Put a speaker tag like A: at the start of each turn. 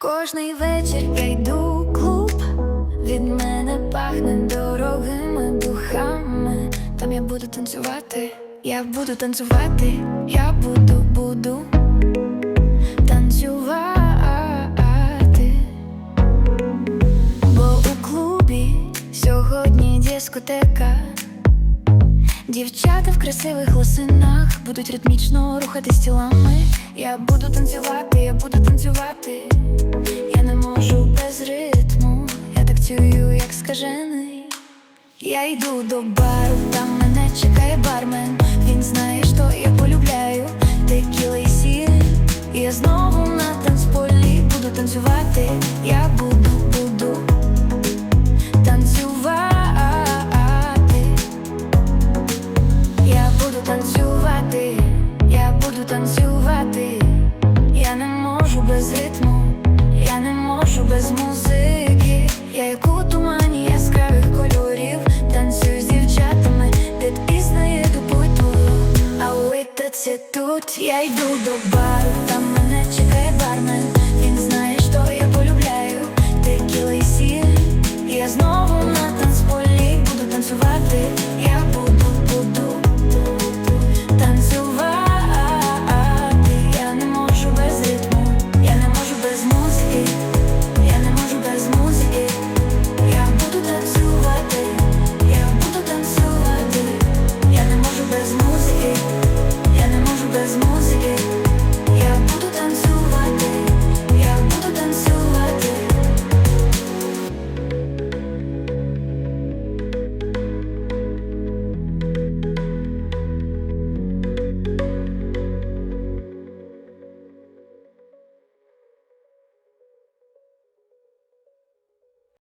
A: Кожний вечір я йду в клуб, від мене пахне дорогими духами. Там я буду танцювати, я буду танцювати, я буду, буду танцювати. Бо у клубі сьогодні дискотека. Дівчата в красивих лосинах будуть ритмічно рухатись тілами. Я буду танцювати, я буду танцювати. Я не можу без ритму, я танцюю, як скажений. Я йду до бару, там мене чекає бармен. Він знає, що я полюбляю текіла і сіль. Я знову на танцполі буду танцювати. Я буду, музики. Я як у тумані яскравих кольорів танцюю з дівчатами, де пізнає тупу твою. А це тут я йду до бару, там